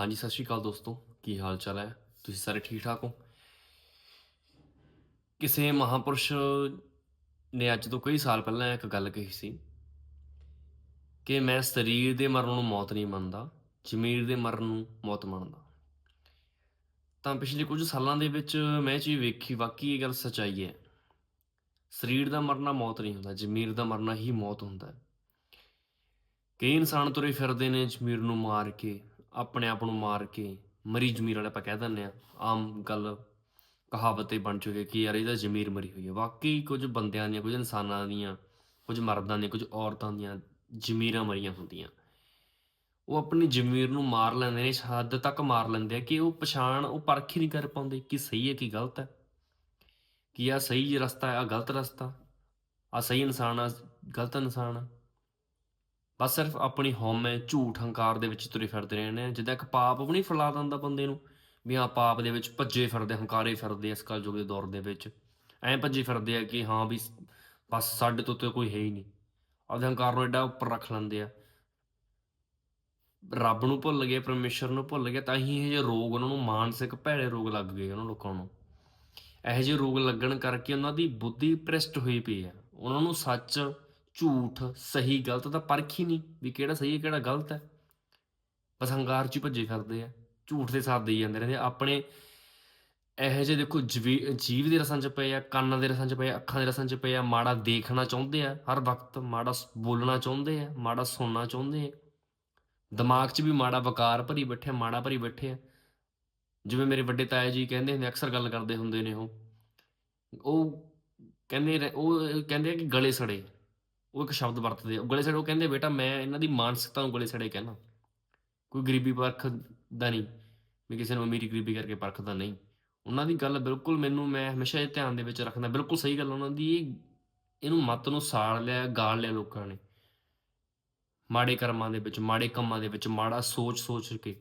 ਹਾਂਜੀ, ਸਤਿ ਸ਼੍ਰੀ ਅਕਾਲ ਦੋਸਤੋ, ਕੀ ਹਾਲ ਚਾਲ ਹੈ? ਤੁਸੀਂ ਸਾਰੇ ਠੀਕ ਠਾਕ ਹੋ? ਕਿਸੇ ਮਹਾਪੁਰਸ਼ ਨੇ ਅੱਜ ਤੋਂ ਕਈ ਸਾਲ ਪਹਿਲਾਂ ਇੱਕ ਗੱਲ ਕਹੀ ਸੀ ਕਿ ਮੈਂ ਸਰੀਰ ਦੇ ਮਰਨ ਨੂੰ ਮੌਤ ਨਹੀਂ ਮੰਨਦਾ, ਜ਼ਮੀਰ ਦੇ ਮਰਨ ਨੂੰ ਮੌਤ ਮੰਨਦਾ। ਤਾਂ ਪਿਛਲੇ ਕੁਝ ਸਾਲਾਂ ਦੇ ਵਿੱਚ ਮੈਂ ਇਹ ਚੀਜ਼ ਵੇਖੀ, ਵਾਕਈ ਇਹ ਗੱਲ ਸੱਚਾਈ ਹੈ। ਸਰੀਰ ਦਾ ਮਰਨਾ ਮੌਤ ਨਹੀਂ ਹੁੰਦਾ, ਜ਼ਮੀਰ ਦਾ ਮਰਨਾ ਹੀ ਮੌਤ ਹੁੰਦਾ ਕਈ ਇਨਸਾਨ ਤੁਰੇ ਫਿਰਦੇ ਨੇ ਜ਼ਮੀਰ ਨੂੰ ਮਾਰ ਕੇ ਆਪਣੇ ਆਪ ਨੂੰ ਮਾਰ ਕੇ ਮਰੀ ਜ਼ਮੀਰ ਵਾਲੇ ਆਪਾਂ ਕਹਿ ਦਿੰਦੇ ਆ ਆਮ ਗੱਲ ਕਹਾਵਤ ਇਹ ਬਣ ਚੁੱਕੀ ਕਿ ਯਾਰ ਇਹਦਾ ਜ਼ਮੀਰ ਮਰੀ ਹੋਈ ਹੈ। ਵਾਕਈ ਕੁਝ ਬੰਦਿਆਂ ਦੀਆਂ, ਕੁਝ ਇਨਸਾਨਾਂ ਦੀਆਂ, ਕੁਝ ਮਰਦਾਂ ਦੀਆਂ, ਕੁਝ ਔਰਤਾਂ ਦੀਆਂ ਜ਼ਮੀਰਾਂ ਮਰੀਆਂ ਹੁੰਦੀਆਂ। ਉਹ ਆਪਣੀ ਜ਼ਮੀਰ ਨੂੰ ਮਾਰ ਲੈਂਦੇ ਨੇ ਇਸ ਹੱਦ ਤੱਕ ਮਾਰ ਲੈਂਦੇ ਆ ਕਿ ਉਹ ਪਛਾਣ, ਉਹ ਪਰਖ ਹੀ ਨਹੀਂ ਕਰ ਪਾਉਂਦੇ ਕਿ ਸਹੀ ਹੈ ਕਿ ਗਲਤ ਹੈ। ਕਿ ਆ ਸਹੀ ਰਸਤਾ ਹੈ ਆ ਗਲਤ ਰਸਤਾ ਆ ਸਹੀ ਇਨਸਾਨ ਆ ਗਲਤ ਇਨਸਾਨ। ਆ ਬਸ ਸਿਰਫ ਆਪਣੀ ਹਉਮੈ ਝੂਠ ਹੰਕਾਰ ਦੇ ਵਿੱਚ ਤੁਰੇ ਫਿਰਦੇ ਰਹਿੰਦੇ ਆ। ਜਿੱਦਾਂ ਇੱਕ ਪਾਪ ਵੀ ਨਹੀਂ ਫੈਲਾ ਦਿੰਦਾ ਬੰਦੇ ਨੂੰ ਵੀ ਹਾਂ, ਪਾਪ ਦੇ ਵਿੱਚ ਭੱਜੇ ਫਿਰਦੇ, ਹੰਕਾਰੇ ਫਿਰਦੇ ਇਸ ਕਲਯੁਗ ਦੇ ਦੌਰ ਦੇ ਵਿੱਚ। ਐਂ ਭੱਜੇ ਫਿਰਦੇ ਆ ਕਿ ਹਾਂ ਵੀ ਬਸ ਸਾਡੇ ਤੋਂ ਤੇ ਕੋਈ ਹੈ ਹੀ ਨਹੀਂ। ਆਪਦੇ ਹੰਕਾਰ ਨੂੰ ਐਡਾ ਉੱਪਰ ਰੱਖ ਲੈਂਦੇ ਆ। ਰੱਬ ਨੂੰ ਭੁੱਲ ਗਏ, ਪਰਮੇਸ਼ਰ ਨੂੰ ਭੁੱਲ ਗਏ, ਤਾਂ ਹੀ ਇਹ ਜਿਹੇ ਰੋਗ ਉਹਨਾਂ ਨੂੰ, ਮਾਨਸਿਕ ਭੈੜੇ ਰੋਗ ਲੱਗ ਗਏ ਉਹਨਾਂ ਲੋਕਾਂ ਨੂੰ। ਇਹੋ ਜਿਹੇ ਰੋਗ ਲੱਗਣ ਕਰਕੇ ਉਹਨਾਂ ਦੀ ਬੁੱਧੀ ਭ੍ਰਿਸ਼ਟ ਹੋਈ ਪਈ ਆ। ਉਹਨਾਂ ਨੂੰ ਸੱਚ ਝੂਠ, ਸਹੀ ਗਲਤ ਦਾ ਪਰਖ ਹੀ ਨਹੀਂ ਵੀ ਕਿਹੜਾ ਸਹੀ ਹੈ, ਕਿਹੜਾ ਗਲਤ ਹੈ। ਬਸ ਹੰਕਾਰ 'ਚ ਹੀ ਭੱਜੇ ਫਿਰਦੇ ਆ, ਝੂਠ ਦੇ ਸਾਥ ਦੇਈ ਜਾਂਦੇ ਰਹਿੰਦੇ ਆਪਣੇ ਇਹੋ ਜਿਹੇ ਦੇਖੋ ਜਵੀ- ਜੀਵ ਦੇ ਰਸਾਂ 'ਚ ਪਏ ਆ, ਕੰਨਾਂ ਦੇ ਰਸਾਂ 'ਚ ਪਏ ਆ, ਅੱਖਾਂ ਦੇ ਰਸਾਂ 'ਚ ਪਏ ਆ, ਮਾੜਾ ਦੇਖਣਾ ਚਾਹੁੰਦੇ ਆ, ਹਰ ਵਕਤ ਮਾੜਾ ਬੋਲਣਾ ਚਾਹੁੰਦੇ ਆ, ਮਾੜਾ ਸੁਣਨਾ ਚਾਹੁੰਦੇ ਆ। ਦਿਮਾਗ 'ਚ ਵੀ ਮਾੜਾ ਵਕਾਰ ਭਰੀ ਬੈਠੇ ਮਾੜਾ ਭਰੀ ਬੈਠੇ ਆ। ਜਿਵੇਂ ਮੇਰੇ ਵੱਡੇ ਤਾਇਆ ਜੀ ਕਹਿੰਦੇ ਹੁੰਦੇ ਅਕਸਰ ਗੱਲ ਕਰਦੇ ਹੁੰਦੇ ਨੇ ਉਹ। ਉਹ ਕਹਿੰਦੇ ਰਹਿ- ਉਹ ਕਹਿੰਦੇ ਆ ਕਿ ਗਲੇ ਸੜੇ। ਉਹ ਇੱਕ ਸ਼ਬਦ ਵਰਤਦੇ ਆ ਗਲੇ ਸੜੇ ਉਹ ਕਹਿੰਦੇ, ਬੇਟਾ, ਮੈਂ ਇਹਨਾਂ ਦੀ ਮਾਨਸਿਕਤਾ ਨੂੰ ਗਲੇ ਸੜੇ ਕਹਿੰਦਾ ਕੋਈ ਗਰੀਬੀ ਪਰਖਦਾ ਨਹੀਂ, ਵੀ ਕਿਸੇ ਨੂੰ ਅਮੀਰੀ ਗਰੀਬੀ ਕਰਕੇ ਪਰਖਦਾ ਨਹੀਂ। ਉਹਨਾਂ ਦੀ ਗੱਲ ਬਿਲਕੁਲ ਮੈਨੂੰ, ਮੈਂ ਹਮੇਸ਼ਾ ਇਹ ਧਿਆਨ ਦੇ ਵਿੱਚ ਰੱਖਦਾ, ਬਿਲਕੁਲ ਸਹੀ ਗੱਲ ਉਹਨਾਂ ਦੀ। ਇਹਨੂੰ ਮੱਤ ਨੂੰ ਸਾੜ ਲਿਆ, ਗਾਲ ਲਿਆ ਲੋਕਾਂ ਨੇ। ਮਾੜੇ ਕਰਮਾਂ ਦੇ ਵਿੱਚ, ਮਾੜੇ ਕੰਮਾਂ ਦੇ ਵਿੱਚ, ਮਾੜਾ ਸੋਚ ਸੋਚ ਕੇ,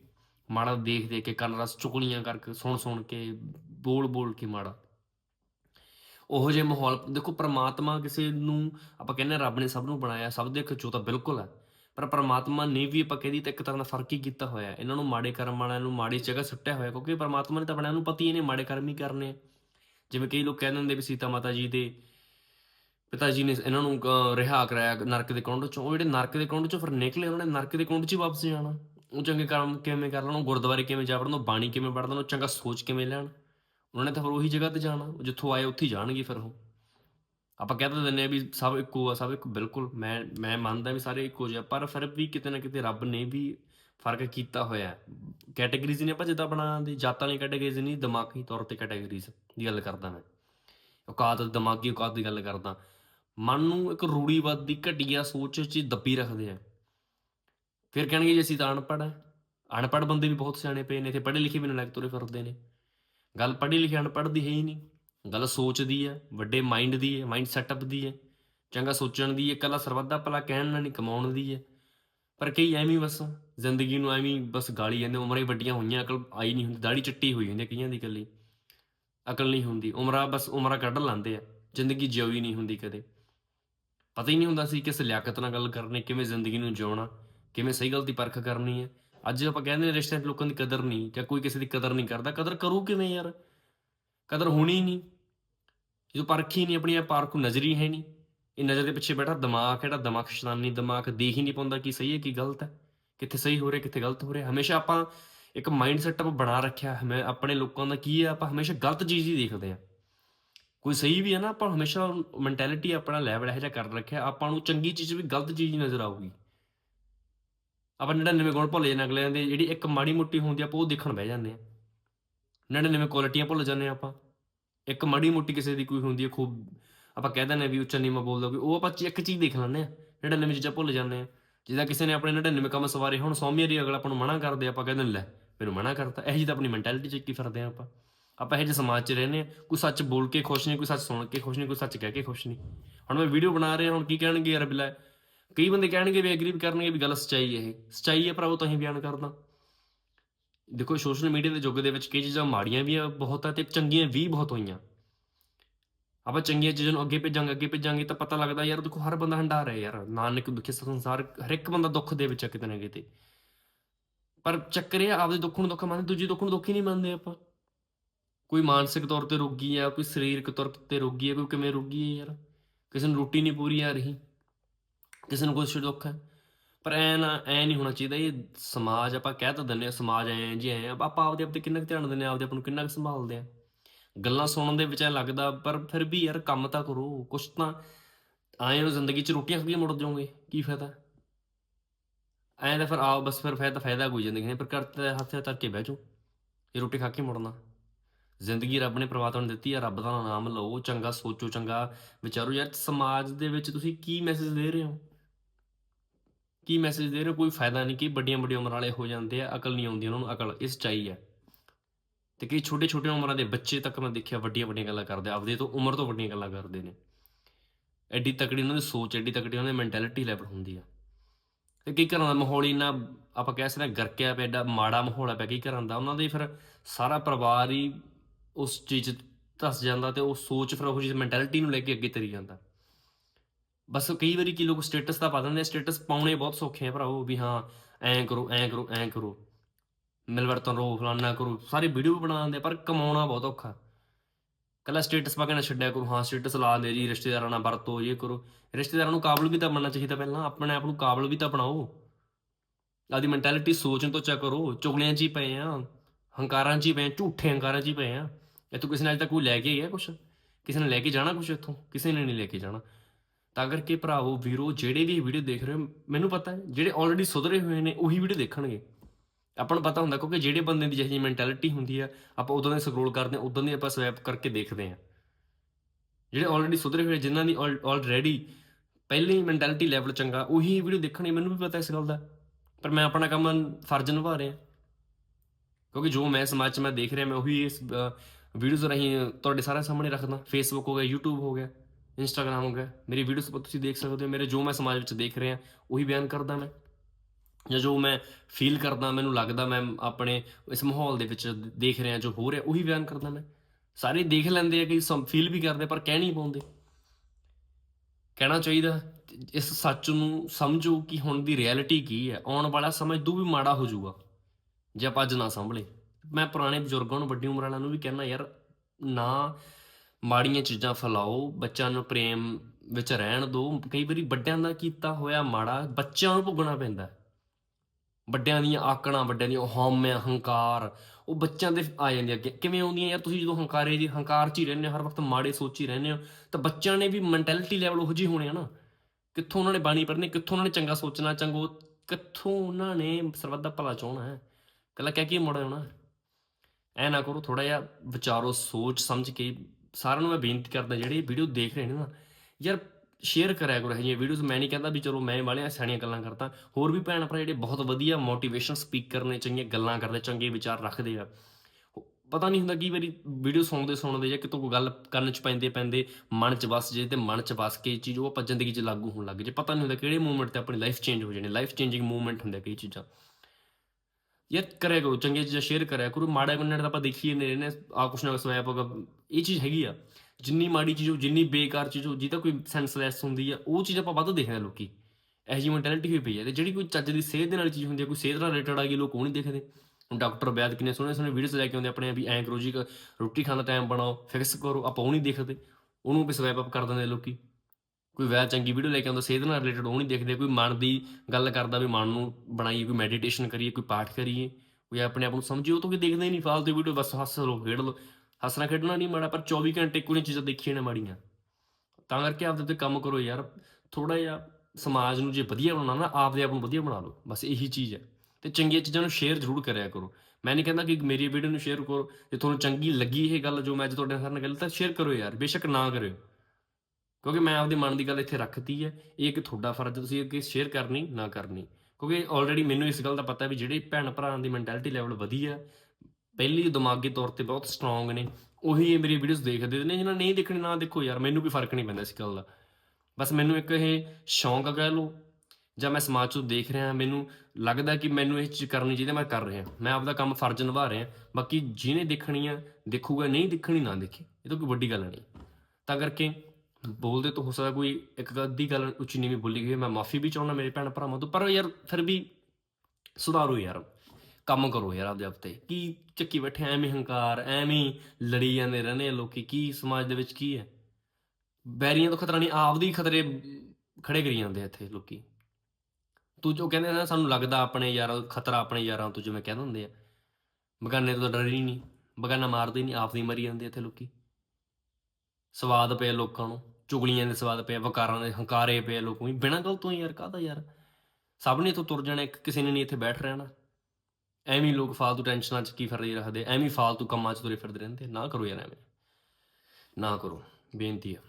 ਮਾੜਾ ਦੇਖ ਦੇਖ ਕੇ, ਕੰਨ ਰਸ ਚੁਗਲੀਆਂ ਕਰਕੇ ਸੁਣ ਸੁਣ ਕੇ ਬੋਲ ਬੋਲ ਕੇ ਮਾੜਾ। ਉਹੋ ਜਿਹੇ ਮਾਹੌਲ ਦੇਖੋ ਪ੍ਰਮਾਤਮਾ ਕਿਸੇ ਨੂੰ ਆਪਾਂ ਕਹਿੰਦੇ ਹਾਂ ਰੱਬ ਨੇ ਸਭ ਨੂੰ ਬਣਾਇਆ ਸਭ ਦੇ ਖਿਚੋ ਤਾਂ ਬਿਲਕੁਲ ਹੈ। ਪਰ ਪ੍ਰਮਾਤਮਾ ਨੇ ਵੀ ਆਪਾਂ ਕਹਿੰਦੀ ਤਾਂ ਇੱਕ ਤਰ੍ਹਾਂ ਦਾ ਫ਼ਰਕ ਹੀ ਕੀਤਾ ਹੋਇਆ ਇਹਨਾਂ ਨੂੰ ਮਾੜੇ ਕਰਮ ਵਾਲਿਆਂ ਨੂੰ ਮਾੜੀ ਜਗ੍ਹਾ ਸੁੱਟਿਆ ਹੋਇਆ ਕਿਉਂਕਿ ਪ੍ਰਮਾਤਮਾ ਨੇ ਤਾਂ ਬਣਿਆ ਨੂੰ ਪਤੀ ਇਹਨੇ ਮਾੜੇ ਕਰਮ ਹੀ ਕਰਨੇ ਆ। ਜਿਵੇਂ ਕਈ ਲੋਕ ਕਹਿੰਦੇ ਹੁੰਦੇ ਵੀ ਸੀਤਾ ਮਾਤਾ ਜੀ ਦੇ ਪਿਤਾ ਜੀ ਨੇ ਇਹਨਾਂ ਨੂੰ ਅਹ, ਰਿਹਾ ਕਰਾਇਆ ਨਰਕ ਦੇ ਕੁੰਡ ਚੋਂ ਉਹ ਜਿਹੜੇ ਨਰਕ ਦੇ ਕੁੰਡ ਚੋਂ ਫਿਰ ਨਿਕਲੇ ਉਹਨਾਂ ਨੇ ਨਰਕ ਦੇ ਕੁੰਡ 'ਚ ਹੀ ਵਾਪਸ ਜਾਣਾ। ਉਹ ਚੰਗੇ ਕਰਮ ਕਿਵੇਂ ਕਰ ਲੈਣ ਉਹ ਗੁਰਦੁਆਰੇ ਕਿਵੇਂ ਜਾ ਵੜਨ ਉਹ ਬਾਣੀ ਕਿਵੇਂ ਪੜ੍ਹਨ ਉਹ ਚੰਗਾ ਸੋਚ ਕਿਵੇਂ ਲੈਣ। ਉਹਨਾਂ ਨੇ ਤਾਂ ਫਿਰ ਉਹੀ ਜਗ੍ਹਾ ਤੇ ਜਾਣਾ ਜਿੱਥੋਂ ਆਏ ਉੱਥੇ ਹੀ ਜਾਣਗੇ ਫਿਰ ਉਹ। ਆਪਾਂ ਕਹਿ ਤਾਂ ਦਿੰਦੇ ਆ ਵੀ ਸਭ ਇੱਕੋ ਆ, ਸਭ ਇੱਕ, ਬਿਲਕੁਲ, ਮੈਂ ਮੈਂ ਮੰਨਦਾ ਵੀ ਸਾਰੇ ਇੱਕੋ ਜਿਹੇ ਪਰ ਫਿਰ ਵੀ ਕਿਤੇ ਨਾ ਕਿਤੇ ਰੱਬ ਨੇ ਵੀ ਫ਼ਰਕ ਕੀਤਾ ਹੋਇਆ ਕੈਟਾਗਰੀਜ਼ ਨੇ ਆਪਾਂ ਜਿੱਦਾਂ ਬਣਾਉਂਦੇ, ਜਾਤਾਂ ਦੀ ਕੈਟਾਗਰੀਜ਼ ਨਹੀਂ, ਦਿਮਾਗੀ ਤੌਰ ਤੇ ਕੈਟਾਗਰੀਜ਼ ਦੀ ਗੱਲ ਕਰਦਾ ਮੈਂ। ਔਕਾਤ, ਦਿਮਾਗੀ ਔਕਾਤ ਦੀ ਗੱਲ ਕਰਦਾ। ਮਨ ਨੂੰ ਇੱਕ ਰੂੜੀਵਾਦ ਦੀ ਘਟੀਆ ਸੋਚ 'ਚ ਦੱਬੀ ਰੱਖਦੇ ਆ। ਫਿਰ ਕਹਿਣਗੇ ਜੇ ਅਸੀਂ ਤਾਂ ਅਨਪੜ੍ਹ ਆ। ਅਨਪੜ੍ਹ ਬੰਦੇ ਵੀ ਬਹੁਤ ਸਿਆਣੇ ਪਏ ਨੇ, ਇੱਥੇ ਪੜ੍ਹੇ ਲਿਖੇ ਵੀ ਨਾ ਲੱਗ ਤੁਰੇ ਫਿਰਦੇ ਨੇ। ਗੱਲ ਪੜ੍ਹੀ ਲਿਖੀ ਅਨਪੜ੍ਹ ਦੀ ਹੈ ਹੀ ਨਹੀਂ। ਗੱਲ ਸੋਚ ਦੀ ਹੈ, ਵੱਡੇ ਮਾਈਂਡ ਦੀ ਹੈ ਮਾਈਂਡ ਸੈਟਅਪ ਦੀ ਹੈ। ਚੰਗਾ ਸੋਚਣ ਦੀ ਹੈ ਕੱਲਾ ਸਰਵਦਾ ਭਲਾ ਕਹਿਣ ਨਾਲ ਨਹੀਂ, ਕਮਾਉਣ ਦੀ ਹੈ। ਪਰ ਕਈ ਐਵੇਂ ਬਸ, ਜ਼ਿੰਦਗੀ ਨੂੰ ਐਵੇਂ ਬਸ ਗਾਲੀ ਜਾਂਦੇ ਉਮਰਾਂ ਹੀ ਵੱਡੀਆਂ ਹੋਈਆਂ, ਅਕਲ ਆਈ ਨਹੀਂ ਹੁੰਦੀ ਦਾੜੀ ਚਿੱਟੀ ਹੋਈ ਹੁੰਦੀ ਕਈਆਂ ਦੀ ਇਕੱਲੀ। ਅਕਲ ਨਹੀਂ ਹੁੰਦੀ, ਉਮਰਾਂ ਬਸ ਉਮਰਾਂ ਕੱਢ ਲਾਂਦੇ ਆ, ਜ਼ਿੰਦਗੀ ਜਿਉਈ ਨਹੀਂ ਹੁੰਦੀ ਕਦੇ। ਪਤਾ ਹੀ ਨਹੀਂ ਹੁੰਦਾ ਸੀ ਕਿਸ ਲਿਆਕਤ ਨਾਲ ਗੱਲ ਕਰਨੀ, ਕਿਵੇਂ ਜ਼ਿੰਦਗੀ ਨੂੰ ਜਿਉਣਾ, ਕਿਵੇਂ ਸਹੀ ਗਲਤੀ ਪਰਖ ਕਰਨੀ ਹੈ। ਅੱਜ ਆਪਾਂ ਕਹਿੰਦੇ ਨੇ ਰਿਸ਼ਤੇ ਲੋਕਾਂ ਦੀ ਕਦਰ ਨਹੀਂ, ਜਾਂ ਕੋਈ ਕਿਸੇ ਦੀ ਕਦਰ ਨਹੀਂ ਕਰਦਾ, ਕਦਰ ਕਰੂ ਕਿਵੇਂ ਯਾਰ? ਕਦਰ ਹੋਣੀ ਨਹੀਂ। ਜਦੋਂ ਪਰਖ ਹੀ ਨਹੀਂ ਆਪਣੀ, ਇਹ ਪਾਰਖ ਨੂੰ ਨਜ਼ਰ ਹੀ ਹੈ ਨਹੀਂ। ਇਹ ਨਜ਼ਰ ਦੇ ਪਿੱਛੇ ਬੈਠਾ ਦਿਮਾਗ ਜਿਹੜਾ ਦਿਮਾਗ ਸ਼ੈਤਾਨੀ, ਦਿਮਾਗ ਦੇਖ ਹੀ ਨਹੀਂ ਪਾਉਂਦਾ ਕੀ ਸਹੀ ਹੈ ਕੀ ਗਲਤ ਹੈ, ਕਿੱਥੇ ਸਹੀ ਹੋ ਰਿਹਾ, ਕਿੱਥੇ ਗਲਤ ਹੋ ਰਿਹਾ। ਹਮੇਸ਼ਾ ਆਪਾਂ ਇੱਕ ਮਾਈਂਡ ਸੈਟਅਪ ਬਣਾ ਰੱਖਿਆ, ਹਮੇ ਆਪਣੇ ਲੋਕਾਂ ਦਾ ਕੀ ਹੈ, ਆਪਾਂ ਹਮੇਸ਼ਾ ਗਲਤ ਚੀਜ਼ ਹੀ ਦੇਖਦੇ ਆ ਕੋਈ ਸਹੀ ਵੀ ਹੈ ਨਾ, ਆਪਾਂ ਹਮੇਸ਼ਾ ਮੈਂਟੈਲਿਟੀ ਆਪਣਾ ਲੈਵਲ ਇਹੋ ਜਿਹਾ ਕਰ ਰੱਖਿਆ, ਆਪਾਂ ਨੂੰ ਚੰਗੀ ਚੀਜ਼ ਵੀ ਗਲਤ ਚੀਜ਼ ਹੀ ਨਜ਼ਰ ਆਊਗੀ। ਆਪਾਂ 99 ਗੁਣ ਭੁੱਲ ਜਾਂਦੇ ਅਗਲੇ ਦੇ ਜਿਹੜੀ ਇੱਕ ਮਾੜੀ ਮੋਟੀ ਹੁੰਦੀ ਆ, ਆਪਾਂ ਉਹ ਦੇਖਣ ਬਹਿ ਜਾਂਦੇ ਆ 99 ਕੁਆਲਿਟੀਆਂ ਭੁੱਲ ਜਾਂਦੇ ਆ ਆਪਾਂ। ਇੱਕ ਮਾੜੀ ਮੋਟੀ ਕਿਸੇ ਦੀ ਕੋਈ ਹੁੰਦੀ ਹੈ ਖੂਬ ਆਪਾਂ ਕਹਿ ਦਿੰਦੇ ਆ ਵੀ ਉੱਚਾ ਨੀਵਾਂ ਬੋਲਦਾ ਕੋਈ ਉਹ ਆਪਾਂ ਚ- ਇੱਕ ਚੀਜ਼ ਦੇਖ ਲੈਂਦੇ ਆ 99 ਚੀਜ਼ਾਂ ਭੁੱਲ ਜਾਂਦੇ ਆ ਜਿੱਦਾਂ ਕਿਸੇ ਨੇ ਆਪਣੇ 99 ਕੰਮ ਸਵਾਰੇ ਹੁਣ ਸੌਮੀਆਂ ਦੀ ਅਗਲਾ ਆਪਾਂ ਨੂੰ ਮਨਾ ਕਰਦੇ ਆਪਾਂ ਕਹਿੰਦੇ ਨੇ ਲੈ ਮੈਨੂੰ ਮਨਾ ਕਰਤਾ। ਇਹੋ ਜਿਹੀ ਤਾਂ ਆਪਣੀ ਮੈਂਟੈਲਿਟੀ ਚ ਕੀ ਫਿਰਦੇ ਆ ਆਪਾਂ। ਆਪਾਂ ਇਹੋ ਜਿਹੇ ਸਮਾਜ 'ਚ ਰਹਿੰਦੇ ਆ ਕੋਈ ਸੱਚ ਬੋਲ ਕੇ ਖੁਸ਼ ਨਹੀਂ ਕੋਈ ਸੱਚ ਸੁਣ ਕੇ ਖੁਸ਼ ਨਹੀਂ ਕੋਈ ਸੱਚ ਕਹਿ ਕੇ ਖੁਸ਼ ਨਹੀਂ। ਹੁਣ ਮੈਂ ਵੀਡੀਓ ਬਣਾ ਰਿਹਾ ਹੁਣ ਕੀ ਕਹਿਣਗੇ ਯਾਰ ਬਿਲਾ? ਕਈ ਬੰਦੇ ਕਹਿਣਗੇ ਵੀ ਐਗਰੀ ਵੀ ਕਰਨਗੇ ਵੀ ਗੱਲ ਸੱਚਾਈ ਹੈ ਇਹ। ਸੱਚਾਈ ਹੈ ਭਰਾਵੋ ਤਾਂ ਹੀ ਬਿਆਨ ਕਰਦਾ ਦੇਖੋ ਸੋਸ਼ਲ ਮੀਡੀਆ ਦੇ ਯੁੱਗ ਦੇ ਵਿੱਚ ਕਈ ਚੀਜ਼ਾਂ ਮਾੜੀਆਂ ਵੀ ਆ ਬਹੁਤ ਆ ਤੇ ਚੰਗੀਆਂ ਵੀ ਬਹੁਤ ਹੋਈਆਂ। ਆਪਾਂ ਚੰਗੀਆਂ ਚੀਜ਼ਾਂ ਨੂੰ ਅੱਗੇ ਭੇਜਾਂਗੇ ਅੱਗੇ ਭੇਜਾਂਗੇ ਤਾਂ ਪਤਾ ਲੱਗਦਾ ਯਾਰ ਦੇਖੋ ਹਰ ਬੰਦਾ ਹੰਡਾਰ ਰਿਹਾ ਯਾਰ। ਨਾਨਕ ਦੁਖੀ ਸੰਸਾਰ ਹਰ ਇੱਕ ਬੰਦਾ ਦੁੱਖ ਦੇ ਵਿੱਚ ਆ ਕਿਤੇ ਨਾ ਕਿਤੇ। ਪਰ ਚੱਕਰ ਇਹ ਆ, ਆਪਦੇ ਦੁੱਖ ਨੂੰ ਦੁੱਖ ਮੰਨਦੇ ਦੂਜੇ ਦੁੱਖ ਨੂੰ ਦੁੱਖ ਹੀ ਨਹੀਂ ਮੰਨਦੇ ਆਪਾਂ। ਕੋਈ ਮਾਨਸਿਕ ਤੌਰ ਤੇ ਰੋਗੀ ਆ ਕੋਈ ਸਰੀਰਕ ਤੌਰ ਤੇ ਰੋਗੀ ਆ ਕੋਈ ਕਿਵੇਂ ਰੋਗੀ ਹੈ ਯਾਰ। ਕਿਸੇ ਨੂੰ ਰੋਟੀ ਨਹੀਂ ਪੂਰੀ ਆ ਰਹੀ। ਕਿਸੇ ਨੂੰ ਕੁਛ ਦੁੱਖ ਹੈ। ਪਰ ਐ ਨਾ, ਐ ਨਹੀਂ ਹੋਣਾ ਚਾਹੀਦਾ, ਇਹ ਸਮਾਜ ਆਪਾਂ ਕਹਿ ਤਾਂ ਦਿੰਦੇ ਆ ਸਮਾਜ ਐ ਜੀ ਐ ਆਪਾਂ ਆਪਦੇ ਆਪ ਤੇ ਕਿੰਨਾ ਕੁ ਧਿਆਨ ਦਿੰਦੇ ਆ ਆਪਦੇ ਆਪ ਨੂੰ ਕਿੰਨਾ ਕੁ ਸੰਭਾਲਦੇ ਆ ਗੱਲਾਂ ਸੁਣਨ ਦੇ ਵਿੱਚ ਐ ਲੱਗਦਾ, ਪਰ ਫਿਰ ਵੀ ਯਾਰ ਕੰਮ ਤਾਂ ਕਰੋ, ਕੁਛ ਤਾਂ ਆਏ ਨੂੰ ਜ਼ਿੰਦਗੀ 'ਚ ਰੋਟੀਆਂ ਖਾ ਕੇ ਮੁੜ ਜਾਓਗੇ, ਕੀ ਫਾਇਦਾ? ਐਂ ਤਾਂ ਫਿਰ ਆਓ ਬਸ ਫਿਰ ਫਾਇਦਾ ਫਾਇਦਾ ਕੋਈ ਜ਼ਿੰਦਗੀ ਨਹੀਂ ਪਰ ਕਰਤੇ ਹੱਥੇ ਤੱਕ ਕੇ ਬਹਿ ਜਾਓ, ਇਹ ਰੋਟੀ ਖਾ ਕੇ ਮੁੜਨਾ। ਜ਼ਿੰਦਗੀ ਰੱਬ ਨੇ ਪ੍ਰਵਾਤਨ ਦਿੱਤੀ ਆ, ਰੱਬ ਦਾ ਨਾਮ ਲਓ, ਚੰਗਾ ਸੋਚੋ, ਚੰਗਾ ਵਿਚਾਰੋ। ਯਾਰ ਸਮਾਜ ਦੇ ਵਿੱਚ ਤੁਸੀਂ ਕੀ ਮੈਸੇਜ ਦੇ ਰਹੇ ਹੋ? ਕੀ ਮੈਸੇਜ ਦੇ ਰਹੇ ਹੋ? ਕੋਈ ਫਾਇਦਾ ਨਹੀਂ ਕਿ ਵੱਡੀਆਂ ਵੱਡੀਆਂ ਉਮਰਾਂ ਵਾਲੇ ਹੋ ਜਾਂਦੇ ਆ, ਅਕਲ ਨਹੀਂ ਆਉਂਦੀ ਉਹਨਾਂ ਨੂੰ, ਅਕਲ ਇਸ ਚਾਹੀ ਹੈ ਤੇ ਕਈ ਛੋਟੇ ਛੋਟੇ ਉਮਰਾਂ ਦੇ ਬੱਚੇ ਤੱਕ ਮੈਂ ਦੇਖਿਆ ਵੱਡੀਆਂ ਵੱਡੀਆਂ ਗੱਲਾਂ ਕਰਦੇ ਆਪਦੇ ਤੋਂ ਉਮਰ ਤੋਂ ਵੱਡੀਆਂ ਗੱਲਾਂ ਕਰਦੇ ਨੇ। ਐਡੀ ਤਕੜੀ ਉਹਨਾਂ ਦੀ ਸੋਚ, ਐਡੀ ਤਕੜੀ ਉਹਨਾਂ ਦੀ ਮੈਂਟੈਲਿਟੀ ਲੈਵਲ ਹੁੰਦੀ ਆ। ਤੇ ਕਈ ਘਰਾਂ ਦਾ ਮਾਹੌਲ ਹੀ ਇੰਨਾ ਆਪਾਂ ਕਹਿ ਸਕਦੇ ਹਾਂ ਗਰਕਿਆ ਪਿਆ, ਐਡਾ ਮਾੜਾ ਮਾਹੌਲ ਆ ਪਿਆ ਕਈ ਘਰਾਂ ਦਾ, ਉਹਨਾਂ ਦੇ ਫਿਰ ਸਾਰਾ ਪਰਿਵਾਰ ਹੀ ਉਸ ਚੀਜ਼ 'ਚ ਧਸ ਜਾਂਦਾ ਤੇ ਉਹ ਸੋਚ ਫਿਰ ਉਹ ਜਿਹੀ ਮੈਂਟੈਲਿਟੀ ਨੂੰ ਲੈ ਕੇ ਅੱਗੇ ਤਰੀ ਜਾਂਦਾ। ਬਸ ਕਈ ਵਾਰੀ ਕੀ ਲੋਕ ਸਟੇਟਸ ਦਾ ਪਾ ਦਿੰਦੇ ਸਟੇਟਸ ਪਾਉਣੇ ਬਹੁਤ ਸੌਖੇ ਆ ਭਰਾਓ ਵੀ ਹਾਂ, ਐਂ ਕਰੋ ਐਂ ਕਰੋ ਐਂ ਕਰੋ। ਮਿਲਵਰਤਨ ਰੋ ਫਲਾਨਾ ਕਰੋ, ਸਾਰੇ ਵੀਡੀਓ ਬਣਾ ਦਿੰਦੇ ਪਰ ਕਮਾਉਣਾ ਬਹੁਤ ਔਖਾ। ਕੱਲਾ ਸਟੇਟਸ ਪਾ ਕੇ ਨਾ ਛੱਡਿਆ ਕਰੋ, ਹਾਂ ਸਟੇਟਸ ਲਾ ਦੇ ਜੀ, ਰਿਸ਼ਤੇਦਾਰਾਂ ਨਾਲ ਵਰਤੋ, ਇਹ ਕਰੋ। ਰਿਸ਼ਤੇਦਾਰਾਂ ਨੂੰ ਕਾਬਲ ਵੀ ਤਾਂ ਬਣਨਾ ਚਾਹੀਦਾ ਪਹਿਲਾਂ, ਆਪਣੇ ਆਪ ਨੂੰ ਕਾਬਲ ਵੀ ਤਾਂ ਬਣਾਓ। ਆਦੀ ਮੈਂਟੈਲਿਟੀ ਸੋਚਣ ਤੋਂ ਚੱਕ ਕਰੋ ਚੁਗਲੀਆਂ 'ਚ ਹੀ ਪਏ ਆ, ਹੰਕਾਰਾਂ 'ਚ ਹੀ ਪਏ ਝੂਠੇ ਹੰਕਾਰਾਂ 'ਚ ਹੀ ਪਏ ਆ। ਇੱਥੋਂ ਕਿਸੇ ਨੇ ਅੱਜ ਤੱਕ ਕੋਈ ਲੈ ਕੇ ਗਿਆ ਕੁਛ? ਕਿਸੇ ਨੇ ਲੈ ਕੇ ਜਾਣਾ ਕੁਛ ਇੱਥੋਂ? ਕਿਸੇ ਨੇ ਨਹੀਂ ਲੈ ਕੇ ਜਾਣਾ। ਤਾਂ ਕਰਕੇ ਭਰਾਵੋ, ਵੀਰੋ, ਜਿਹੜੇ ਵੀ ਵੀਡੀਓ ਦੇਖ ਰਹੇ ਹੋ, ਮੈਨੂੰ ਪਤਾ ਹੈ, ਜਿਹੜੇ ਆਲਰੇਡੀ ਸੁਧਰੇ ਹੋਏ ਨੇ, ਉਹੀ ਵੀਡੀਓ ਦੇਖਣਗੇ। ਆਪਾਂ ਨੂੰ ਪਤਾ ਹੁੰਦਾ ਕਿਉਂਕਿ ਜਿਹੜੇ ਬੰਦੇ ਦੀ ਜਿਹੀ ਮੈਂਟੈਲਿਟੀ ਹੁੰਦੀ ਆ, ਆਪਾਂ ਉਦੋਂ ਦੇ ਸਕਰੋਲ ਕਰਦੇ ਆ ਉਦੋਂ ਦੀ ਆਪਾਂ ਸਵੈਪ ਕਰਕੇ ਦੇਖਦੇ ਆ ਜਿਹੜੇ ਆਲਰੇਡੀ ਸੁਧਰੇ ਹੋਏ, ਜਿਨ੍ਹਾਂ ਦੀ ਆਲਰੇਡੀ ਪਹਿਲੇ ਹੀ ਮੈਂਟੈਲਿਟੀ ਲੈਵਲ ਚੰਗਾ, ਉਹੀ ਵੀਡੀਓ ਦੇਖਣੀ ਮੈਨੂੰ ਵੀ ਪਤਾ ਇਸ ਗੱਲ ਦਾ। ਪਰ ਮੈਂ ਆਪਣਾ ਕੰਮ ਫਰਜ਼ ਨਿਭਾ ਰਿਹਾ। ਕਿਉਂਕਿ ਜੋ ਮੈਂ ਸਮਾਜ 'ਚ ਮੈਂ ਦੇਖ ਰਿਹਾ, ਮੈਂ ਉਹੀ ਇਸ ਵੀਡੀਓਜ਼ ਰਾਹੀਂ ਤੁਹਾਡੇ ਸਾਰਿਆਂ ਸਾਹਮਣੇ ਰੱਖਦਾ। ਫੇਸਬੁੱਕ ਹੋ ਗਿਆ, YouTube ਹੋ ਗਿਆ। ਇੰਸਟਾਗ੍ਰam ਹੋ ਗਿਆ, ਮੇਰੀ ਵੀਡੀਓਜ਼ ਤੁਸੀਂ ਦੇਖ ਸਕਦੇ ਹੋ, ਮੇਰੇ ਜੋ ਮੈਂ ਸਮਾਜ ਵਿੱਚ ਦੇਖ ਰਿਹਾ, ਉਹੀ ਬਿਆਨ ਕਰਦਾ ਮੈਂ। ਜਾਂ ਜੋ ਮੈਂ ਫੀਲ ਕਰਦਾ, ਮੈਨੂੰ ਲੱਗਦਾ ਮੈਂ ਆਪਣੇ ਇਸ ਮਾਹੌਲ ਦੇ ਵਿੱਚ ਦੇਖ ਰਿਹਾ, ਜੋ ਹੋ ਰਿਹਾ, ਉਹੀ ਬਿਆਨ ਕਰਦਾ ਮੈਂ। ਸਾਰੇ ਦੇਖ ਲੈਂਦੇ ਆ ਕਿ ਫੀਲ ਵੀ ਕਰਦੇ, ਪਰ ਕਹਿ ਨਹੀਂ ਪਾਉਂਦੇ। ਕਹਿਣਾ ਚਾਹੀਦਾ, ਇਸ ਸੱਚ ਨੂੰ ਸਮਝੋ ਕਿ ਹੁਣ ਦੀ ਰਿਐਲਿਟੀ ਕੀ ਹੈ। ਆਉਣ ਵਾਲਾ ਸਮਾਂ ਇਦੋਂ ਵੀ ਮਾੜਾ ਹੋ ਜਾਊਗਾ, ਜੇ ਆਪਾਂ ਅੱਜ ਨਾ ਸੰਭਲੇ। ਮੈਂ ਪੁਰਾਣੇ ਬਜ਼ੁਰਗਾਂ ਨੂੰ ਵੱਡੀ ਉਮਰ ਵਾਲਿਆਂ ਨੂੰ ਵੀ ਕਹਿਣਾ ਯਾਰ, ਨਾ ਮਾੜੀਆਂ ਚੀਜ਼ਾਂ ਫੈਲਾਓ, ਬੱਚਿਆਂ ਨੂੰ ਪ੍ਰੇਮ ਵਿੱਚ ਰਹਿਣ ਦਿਓ ਕਈ ਵਾਰੀ ਵੱਡਿਆਂ ਦਾ ਕੀਤਾ ਹੋਇਆ ਮਾੜਾ ਬੱਚਿਆਂ ਨੂੰ ਭੁਗਣਾ ਪੈਂਦਾ ਵੱਡਿਆਂ ਦੀਆਂ ਆਕੜਾਂ, ਵੱਡਿਆਂ ਦੀਆਂ ਹਉਮੈ, ਹੰਕਾਰ, ਉਹ ਬੱਚਿਆਂ ਦੇ ਆ ਜਾਂਦੀਆਂ ਕਿ- ਕਿਵੇਂ ਆਉਂਦੀਆਂ ਯਾਰ, ਤੁਸੀਂ ਜਦੋਂ ਹੰਕਾਰੇ ਜੀ, ਹੰਕਾਰ 'ਚ ਹੀ ਰਹਿੰਦੇ ਹੋ, ਹਰ ਵਕਤ ਮਾੜੇ ਸੋਚ ਹੀ ਰਹਿੰਦੇ ਹੋ, ਤਾਂ ਬੱਚਿਆਂ ਨੇ ਵੀ ਮੈਂਟੈਲਿਟੀ ਲੈਵਲ ਉਹੋ ਜਿਹੇ ਹੋਣੇ ਆ ਨਾ। ਕਿੱਥੋਂ ਉਹਨਾਂ ਨੇ ਬਾਣੀ ਪੜ੍ਹਨੀ, ਕਿੱਥੋਂ ਉਹਨਾਂ ਨੇ ਚੰਗਾ ਸੋਚਣਾ, ਚੰਗੋ, ਕਿੱਥੋਂ ਉਹਨਾਂ ਨੇ ਸਰਬੱਤ ਦਾ ਭਲਾ ਚਾਹਣਾ ਹੈ। ਕੱਲਾ ਕਹਿ ਕੇ ਮੁੜ ਆਉਣਾ। ਐ ਨਾ ਕਰੋ ਥੋੜਾ ਜਿਹਾ ਵਿਚਾਰੋ ਸੋਚ ਸਮਝ ਕੇ ਸਾਰਿਆਂ ਨੂੰ ਮੈਂ ਬੇਨਤੀ ਕਰਦਾ, ਜਿਹੜੇ ਵੀਡੀਓ ਦੇਖ ਰਹੇ ਨੇ ਨਾ, ਯਾਰ ਸ਼ੇਅਰ ਕਰਿਆ ਕਰੋ ਇਹ ਜਿਹੀਆਂ ਵੀਡੀਓਜ਼ ਮੈਂ ਨਹੀਂ ਕਹਿੰਦਾ ਵੀ ਚਲੋ ਮੈਂ ਵਾਲਿਆਂ ਸਿਆਣੀਆਂ ਗੱਲਾਂ ਕਰਦਾ। ਹੋਰ ਵੀ ਭੈਣ ਭਰਾ ਜਿਹੜੇ ਬਹੁਤ ਵਧੀਆ ਮੋਟੀਵੇਸ਼ਨ ਸਪੀਕਰ ਨੇ, ਚੰਗੀਆਂ ਗੱਲਾਂ ਕਰਦੇ, ਚੰਗੇ ਵਿਚਾਰ ਰੱਖਦੇ ਆ। ਪਤਾ ਨਹੀਂ ਹੁੰਦਾ ਕੀ ਵਾਰੀ ਵੀਡੀਓ ਸੁਣਦੇ ਸੁਣਦੇ ਜਾਂ ਕਿਤੋਂ ਕੋਈ ਗੱਲ ਕੰਨ 'ਚ ਪੈਂਦੇ ਪੈਂਦੇ, ਮਨ 'ਚ ਵਸ ਜੇ ਤੇ ਮਨ 'ਚ ਵਸ ਕੇ ਇਹ ਚੀਜ਼ ਉਹ ਆਪਾਂ ਜ਼ਿੰਦਗੀ 'ਚ ਲਾਗੂ ਹੋਣ ਲੱਗ ਜੇ ਪਤਾ ਨਹੀਂ ਹੁੰਦਾ ਕਿਹੜੇ ਮੂਵਮੈਂਟ ਤੇ ਆਪਣੀ ਲਾਈਫ ਚੇਂਜ ਹੋ ਜਾਣੀ। ਲਾਈਫ ਚੇਂਜਿੰਗ ਮੂਵਮੈਂਟ ਹੁੰਦੇ ਕਈ ਚੀਜ਼ਾਂ। ਯਾਰ ਕਰਿਆ ਕਰੋ ਚੰਗੇ ਚੀਜ਼ਾਂ ਸ਼ੇਅਰ ਕਰਿਆ ਕਰੋ ਮਾੜੇ ਕੰਟੈਂਟ ਤਾਂ ਆਪਾਂ ਦੇਖੀ ਜਾਂਦੇ ਰਹਿੰਦੇ ਆ ਕੁਛ ਨਾ ਕੁਛ ਸਵੈਪ ਹੋਗਾ ਇਹ ਚੀਜ਼ ਹੈਗੀ ਆ ਜਿੰਨੀ ਮਾੜੀ ਚੀਜ਼ ਹੋ ਜਿੰਨੀ ਬੇਕਾਰ ਚੀਜ਼ ਹੋ ਜਿਹਦਾ ਕੋਈ ਸੈਂਸਲੈਸ ਹੁੰਦੀ ਆ ਉਹ ਚੀਜ਼ ਆਪਾਂ ਵੱਧ ਦੇਖਦੇ ਆ ਲੋਕੀ ਇਹੋ ਜਿਹੀ ਮੈਂਟੈਲਿਟੀ ਹੋਈ ਪਈ ਹੈ ਤੇ ਜਿਹੜੀ ਕੋਈ ਚੱਜ ਦੀ ਸਿਹਤ ਦੇ ਨਾਲ ਚੀਜ਼ ਹੁੰਦੀ ਹੈ ਕੋਈ ਸਿਹਤ ਨਾਲ ਰਿਲੇਟਡ ਆ ਗਈ ਲੋਕ ਉਹ ਨਹੀਂ ਦੇਖਦੇ ਹੁਣ ਡਾਕਟਰ ਵੈਦ ਕਿੰਨੇ ਸੋਹਣੇ ਸੋਹਣੇ ਵੀਡੀਓਜ਼ ਲੈ ਕੇ ਆਉਂਦੇ ਆਪਣੇ ਵੀ ਐਂ ਕਰੋ ਜੀ ਰੋਟੀ ਖਾਣ ਦਾ ਟਾਈਮ ਬਣਾਓ ਫਿਕਸ ਕਰੋ ਆਪਾਂ ਉਹ ਨਹੀਂ ਦੇਖਦੇ ਉਹਨੂੰ ਵੀ ਸਵੈਪ ਅਪ ਕਰ ਦਿੰਦੇ ਲੋਕੀ ਕੋਈ ਵੈਦ ਚੰਗੀ ਵੀਡੀਓ ਲੈ ਕੇ ਆਉਂਦਾ, ਸਿਹਤ ਨਾਲ ਰਿਲੇਟਡ ਉਹ ਨਹੀਂ ਦੇਖਦੇ, ਕੋਈ ਮਨ ਦੀ ਗੱਲ ਕਰਦਾ ਵੀ ਮਨ ਨੂੰ ਬਣਾਈਏ, ਕੋਈ ਮੈਡੀਟੇਸ਼ਨ ਕਰੀਏ, ਕੋਈ ਪਾਠ ਕਰੀਏ, ਕੋਈ ਆਪਣੇ ਆਪ ਨੂੰ ਸਮਝੀਏ ਉਹ ਤੋਂ ਵੀ ਦੇਖਦੇ ਹੀ ਨਹੀਂ, ਫਾਲਤੂ ਵੀਡੀਓ ਬਸ ਹੱਸ ਲੋ ਖੇਡ ਲੋ ਹੱਸਣਾ ਖੇਡਣਾ ਨਹੀਂ ਮਾੜਾ, ਪਰ 24 ਘੰਟੇ ਕੋਈ ਚੀਜ਼ਾਂ ਦੇਖੀਆਂ ਨੇ ਮਾੜੀਆਂ। ਤਾਂ ਕਰਕੇ ਆਪਦੇ ਤੇ ਕੰਮ ਕਰੋ ਯਾਰ ਥੋੜਾ ਜਿਹਾ ਸਮਾਜ ਨੂੰ ਜੇ ਵਧੀਆ ਬਣਾਉਣਾ ਨਾ, ਆਪਦੇ ਆਪ ਨੂੰ ਵਧੀਆ ਬਣਾ ਲਓ, ਬਸ ਇਹੀ ਚੀਜ਼ ਹੈ। ਤੇ ਚੰਗੀਆਂ ਚੀਜ਼ਾਂ ਨੂੰ ਸ਼ੇਅਰ ਜ਼ਰੂਰ ਕਰਿਆ ਕਰੋ। ਮੈਂ ਨਹੀਂ ਕਹਿੰਦਾ ਕਿ ਮੇਰੀ ਵੀਡੀਓ ਨੂੰ ਸ਼ੇਅਰ ਕਰੋ, ਜੇ ਤੁਹਾਨੂੰ ਚੰਗੀ ਲੱਗੀ ਇਹ ਗੱਲ ਜੋ ਮੈਂ ਅੱਜ ਤੁਹਾਡੇ ਨਾਲ ਗੱਲ, ਤਾਂ ਸ਼ੇਅਰ ਕਰੋ ਯਾਰ, ਬੇਸ਼ੱਕ ਨਾ ਕਰਿਓ। ਕਿਉਂਕਿ ਮੈਂ ਆਪਦੇ ਮਨ ਦੀ ਗੱਲ ਇੱਥੇ ਰੱਖਤੀ ਹੈ, ਇਹ ਕਿ ਤੁਹਾਡਾ ਫਰਜ਼ ਤੁਸੀਂ ਅੱਗੇ ਸ਼ੇਅਰ ਕਰਨੀ, ਨਾ ਕਰਨੀ। ਕਿਉਂਕਿ ਆਲਰੇਡੀ ਮੈਨੂੰ ਇਸ ਗੱਲ ਦਾ ਪਤਾ ਵੀ ਜਿਹੜੇ ਭੈਣ ਭਰਾਵਾਂ ਦੀ ਮੈਂਟੈਲਿਟੀ ਲੈਵਲ ਵਧੀਆ, ਪਹਿਲੀ ਦਿਮਾਗੀ ਤੌਰ ਤੇ ਬਹੁਤ ਸਟਰੋਂਗ ਨੇ, ਉਹੀ ਇਹ ਮੇਰੀ ਵੀਡੀਓਜ਼ ਦੇਖਦੇ ਨੇ, ਜਿਹਨਾਂ ਨਹੀਂ ਦੇਖਣੀ ਨਾ ਦੇਖੋ ਯਾਰ, ਮੈਨੂੰ ਕੋਈ ਫ਼ਰਕ ਨਹੀਂ ਪੈਂਦਾ ਇਸ ਗੱਲ ਦਾ। ਬਸ ਮੈਨੂੰ ਇੱਕ ਇਹ ਸ਼ੌਂਕ ਕਹਿ ਲਓ, ਜਾਂ ਮੈਂ ਸਮਾਜ ਤੋਂ ਦੇਖ ਰਿਹਾ, ਮੈਨੂੰ ਲੱਗਦਾ ਕਿ ਮੈਨੂੰ ਇਹ ਚੀਜ਼ ਕਰਨੀ ਚਾਹੀਦੀ, ਮੈਂ ਕਰ ਰਿਹਾ। ਮੈਂ ਆਪਦਾ ਕੰਮ ਫਰਜ਼ ਨਿਭਾ ਰਿਹਾ, ਬਾਕੀ ਜਿਹਨੇ ਦੇਖਣੀ ਆ, ਦੇਖੂਗਾ, ਨਹੀਂ ਦੇਖਣੀ, ਨਾ ਦੇਖੇ। ਇਹ ਤਾਂ ਕੋਈ ਵੱਡੀ ਗੱਲ ਨਹੀਂ। ਤਾਂ ਕਰਕੇ ਬੋਲਦੇ ਤਾਂ ਹੋ ਸਕਦਾ ਕੋਈ ਇੱਕ ਅੱਧੀ ਗੱਲ ਉੱਚੀ ਨੀਵੀਂ ਬੋਲੀ ਗਈ ਮੈਂ ਮਾਫੀ ਵੀ ਚਾਹੁੰਦਾ ਮੇਰੇ ਭੈਣ ਭਰਾਵਾਂ ਤੋਂ, ਪਰ ਯਾਰ ਫਿਰ ਵੀ ਸੁਧਾਰੋ ਯਾਰ, ਕੰਮ ਕਰੋ ਯਾਰ ਆਪਦੇ ਆਪ ਤੇ। ਕੀ ਚੱਕੀ ਬੈਠੇ ਐਵੇਂ ਹੰਕਾਰ, ਐਵੇਂ ਲੜੀ ਜਾਂਦੇ ਰਹਿੰਦੇ ਆ ਲੋਕੀ, ਕੀ ਸਮਾਜ ਦੇ ਵਿੱਚ ਕੀ ਹੈ? ਬੈਰੀਆਂ ਤੋਂ ਖਤਰਾ ਨਹੀਂ ਆਪਦੇ ਹੀ ਖਤਰੇ ਖੜੇ ਕਰੀ ਜਾਂਦੇ ਆ ਇੱਥੇ ਲੋਕੀ। ਤੂੰ ਜੋ ਕਹਿੰਦੇ ਆ ਨਾ, ਸਾਨੂੰ ਲੱਗਦਾ ਆਪਣੇ ਯਾਰਾਂ, ਖਤਰਾ ਆਪਣੇ ਯਾਰਾਂ ਤੋਂ ਜਿਵੇਂ ਕਹਿੰਦੇ ਹੁੰਦੇ ਆ। ਬਗਾਨੇ ਤੋਂ ਤਾਂ ਡਰ ਹੀ ਨਹੀਂ, ਬਗਾਨਾ ਮਾਰਦੇ ਹੀ ਨਹੀਂ, ਆਪਦੀ ਮਰੀ ਜਾਂਦੇ ਇੱਥੇ ਲੋਕੀ। ਸਵਾਦ ਪਏ ਲੋਕਾਂ ਨੂੰ। ਚੁਗਲੀਆਂ ਦੇ ਸਵਾਦ ਪਏ ਵਕਾਰਾਂ ਦੇ ਹੰਕਾਰੇ ਪਏ ਲੋਕ ਨੂੰ ਬਿਨਾਂ ਗੱਲ ਤੋਂ ਯਾਰ, ਕਾਹਦਾ ਯਾਰ? ਸਭ ਨੇ ਇੱਥੋਂ ਤੁਰ ਜਾਣਾ, ਇੱਕ ਕਿਸੇ ਨੇ ਨਹੀਂ ਇੱਥੇ ਬੈਠ ਰਹਿਣਾ। ਐਵੇਂ ਲੋਕ ਫਾਲਤੂ ਟੈਨਸ਼ਨਾਂ 'ਚ ਕੀ ਫਿਰਦੇ ਰੱਖਦੇ, ਐਵੇਂ ਹੀ ਫਾਲਤੂ ਕੰਮਾਂ 'ਚ ਤੁਰੇ ਫਿਰਦੇ ਰਹਿੰਦੇ। ਨਾ ਕਰੋ ਯਾਰ ਐਵੇਂ। ਨਾ ਕਰੋ। ਬੇਨਤੀ ਹੈ